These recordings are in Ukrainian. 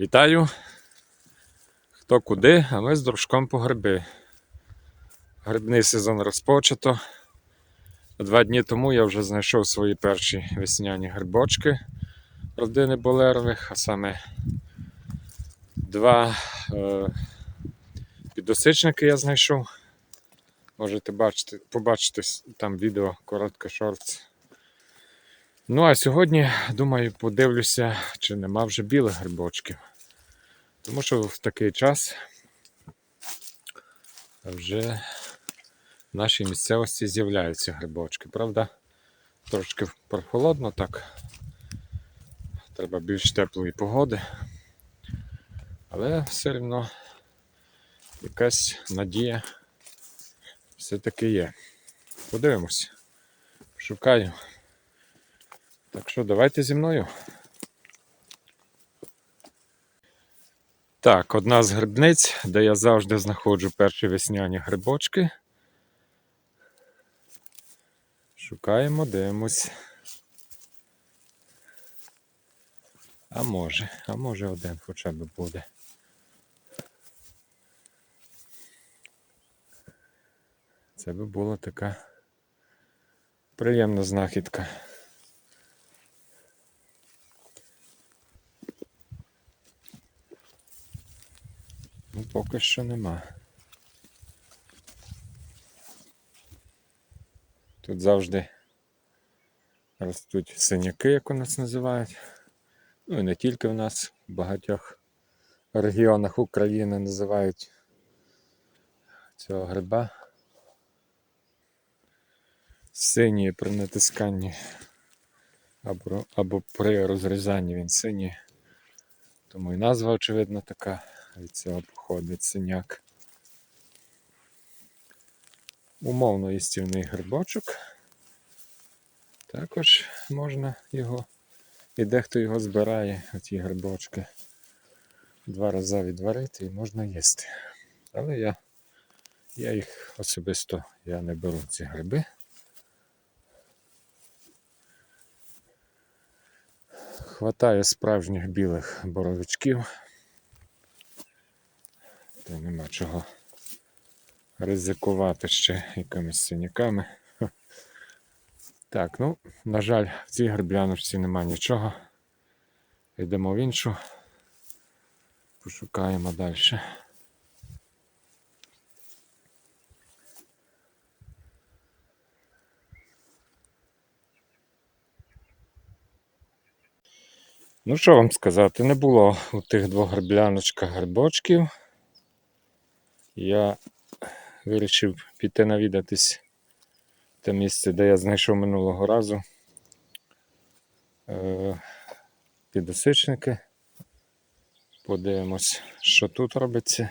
Вітаю! Хто куди, а ми з дружком по гриби. Грибний сезон розпочато. Два дні тому я вже знайшов свої перші весняні грибочки родини Болерових, а саме два е, підосичники я знайшов. Можете бачити, побачити там відео коротке шортс. Ну а сьогодні, думаю, подивлюся, чи нема вже білих грибочків. Тому що в такий час вже в нашій місцевості з'являються грибочки. Правда, трошки прохолодно так. Треба більш теплої погоди. Але все одно якась надія все-таки є. Подивимось. Шукаю. Так що давайте зі мною. Так, одна з грибниць, де я завжди знаходжу перші весняні грибочки. Шукаємо, дивимось. А може, а може один хоча б буде. Це би була така приємна знахідка. Ну, поки що нема. Тут завжди ростуть синяки, як у нас називають. Ну і не тільки в нас, в багатьох регіонах України називають цього гриба. Синій при натисканні або, або при розрізанні він синій. Тому і назва, очевидно, така від цього походить синяк. Умовно їстівний грибочок. Також можна його, і дехто його збирає, оті грибочки. Два рази відварити і можна їсти. Але я, я їх особисто я не беру ці гриби. Хватає справжніх білих боровичків. Та нема чого ризикувати ще якимись синяками. Так, ну, на жаль, в цій гриб'яночці нема нічого. Йдемо в іншу. Пошукаємо далі. Ну, що вам сказати, не було у тих двох грибляночках грибочків. Я вирішив піти навідатись те місце, де я знайшов минулого разу е, підосичники. Подивимось, що тут робиться.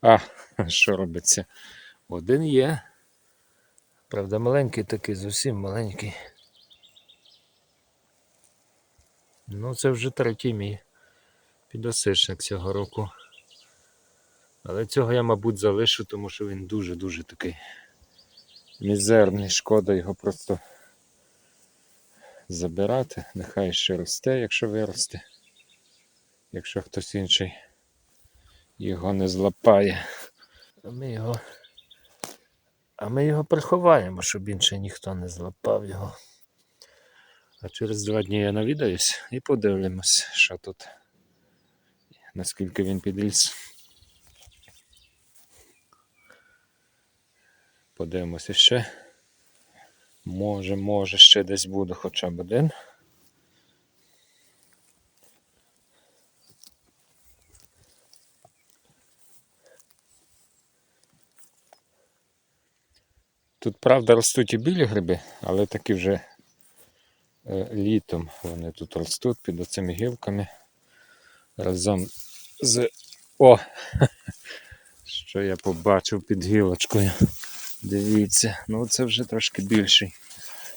А, що робиться? Один є. Правда, маленький такий, зовсім маленький. Ну, це вже третій мій підосичник цього року. Але цього я, мабуть, залишу, тому що він дуже-дуже такий мізерний. Шкода його просто забирати. Нехай ще росте, якщо виросте. Якщо хтось інший його не злапає. А ми його. А ми його приховаємо, щоб інший ніхто не злапав його. А через два дні я навідаюсь і подивимось, що тут. Наскільки він підріс. Подивимося ще. Може, може, ще десь буде хоча б один. Тут, правда, ростуть і білі гриби, але такі вже е, літом вони тут ростуть під оцими гілками. Разом з. О! Що я побачив під гілочкою. Дивіться, ну це вже трошки більший.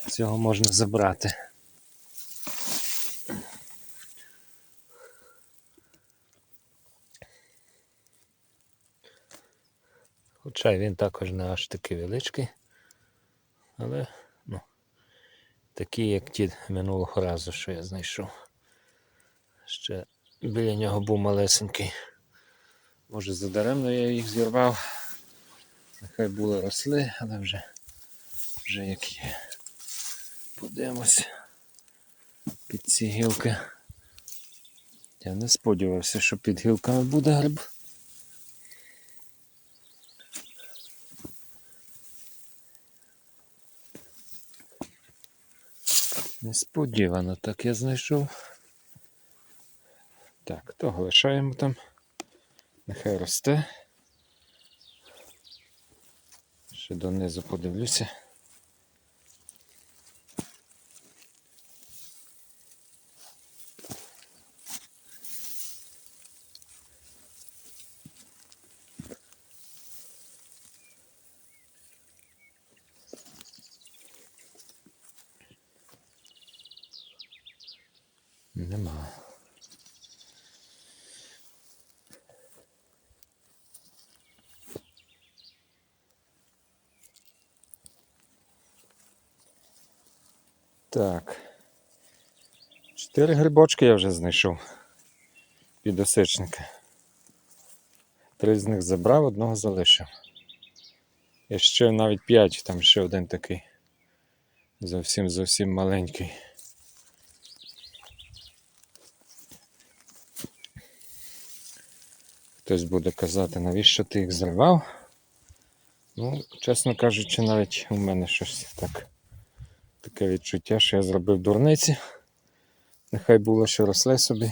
Цього можна забрати. Хоча він також не аж такий величкий. Але ну, такий, як ті минулого разу, що я знайшов. Ще біля нього був малесенький. Може задаремно я їх зірвав. Нехай були росли, але вже, вже як є. Подивимось під ці гілки. Я не сподівався, що під гілками буде гриб. Несподівано так я знайшов. Так, того лишаємо там. Нехай росте. Ще донизу подивлюся. Нема. Так. Чотири грибочки я вже знайшов. Підосичника. Три з них забрав, одного залишив. І ще навіть п'ять, там ще один такий. Зовсім зовсім маленький. Хтось буде казати, навіщо ти їх зривав? Ну, чесно кажучи, навіть у мене щось так. Таке відчуття, що я зробив дурниці. Нехай було, що росли собі.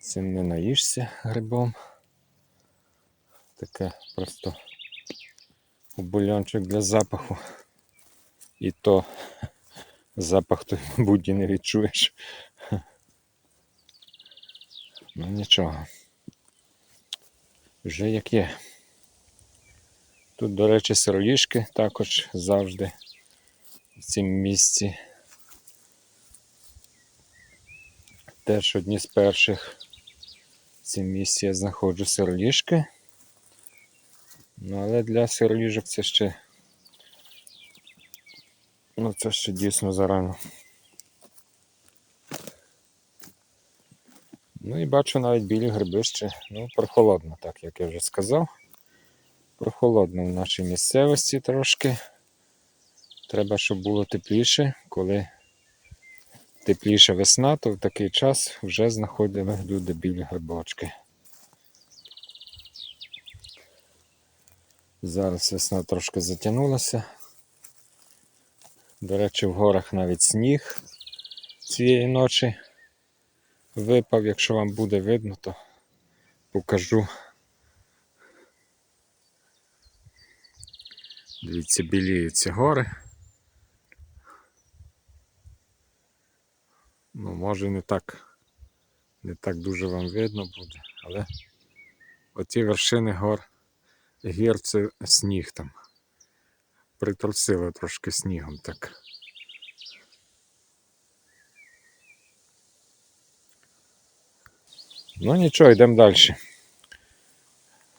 Цим не наїшся грибом. Таке просто бульончик для запаху. І то запах той, мабуть, і не відчуєш. Ну нічого. Вже як є. Тут, до речі, сироїшки також завжди в цім місці. Теж одні з перших в цім місці я знаходжу сироїшки. Ну, але для сироїжок це ще. Ну, це ще дійсно зарано. Ну і бачу навіть білі гриби ще. Ну, прохолодно, так як я вже сказав. Прохолодно в нашій місцевості трошки. Треба, щоб було тепліше. Коли тепліша весна, то в такий час вже знаходили люди білі грибочки. Зараз весна трошки затягнулася. До речі, в горах навіть сніг цієї ночі випав. Якщо вам буде видно, то покажу. Дивіться, біліються гори. Ну, може не так, не так дуже вам видно буде, але оті вершини гор, гір це сніг там. Притрусило трошки снігом так. Ну нічого, йдемо далі.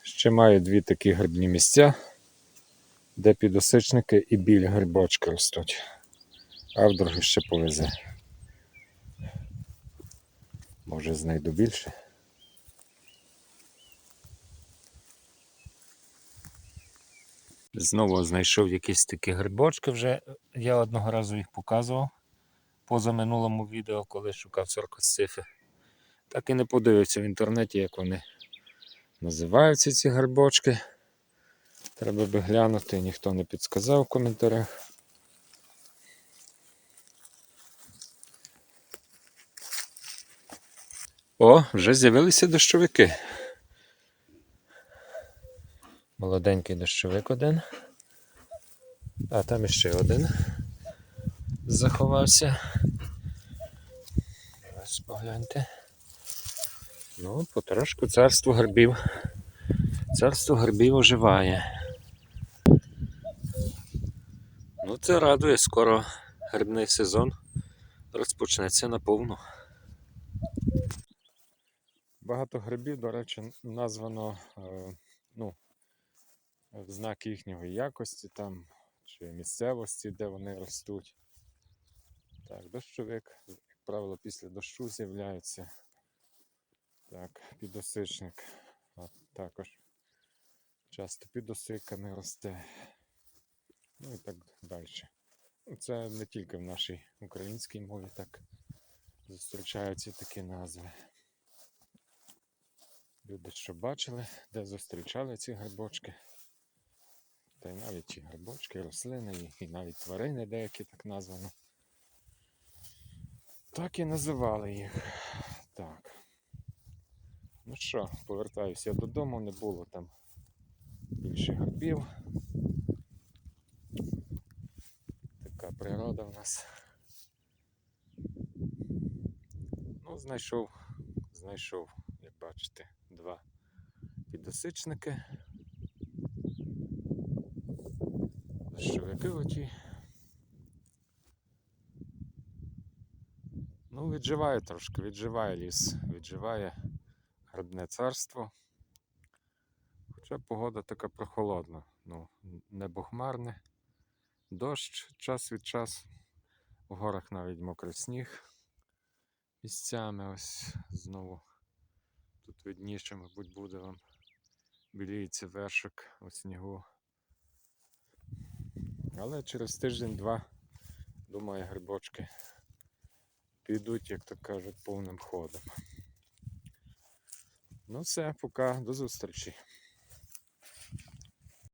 Ще маю дві такі грибні місця, де підосичники і білі грибочки ростуть. А вдруге ще повезе. Може знайду більше. Знову знайшов якісь такі грибочки вже. Я одного разу їх показував поза минулому відео, коли шукав соркосцифи. Так і не подивився в інтернеті, як вони називаються ці грибочки. Треба би глянути, ніхто не підказав в коментарях. О, вже з'явилися дощовики. Молоденький дощовик один. А там іще один заховався. Ось погляньте. Ну, потрошку царство грибів. Царство грибів оживає. Це радує, скоро грибний сезон розпочнеться наповну. Багато грибів, до речі, названо е, ну, в знак їхньої якості там, чи місцевості, де вони ростуть. Так, дощовик, як правило, після дощу з'являються. Так, підосичник. А також часто підосиками росте. Ну і так далі. Ну, Це не тільки в нашій українській мові так зустрічаються такі назви. Люди, що бачили, де зустрічали ці грибочки. Та й навіть і грибочки, і рослини, і, навіть тварини деякі так названо. Так і називали їх. Так. Ну що, повертаюся додому, не було там більше грибів. Така природа в нас. Ну, знайшов, знайшов, як бачите, два підосичники. Дощовики. Ну, відживає трошки, відживає ліс, відживає грибне царство. Хоча погода така прохолодна. Ну, небо хмарне, дощ час від часу. В горах навіть мокрий сніг місцями ось знову. Тут видніше, мабуть, буде вам біліється вершик у снігу. Але через тиждень-два, думаю, грибочки підуть, як то кажуть, повним ходом. Ну все, пока, до зустрічі.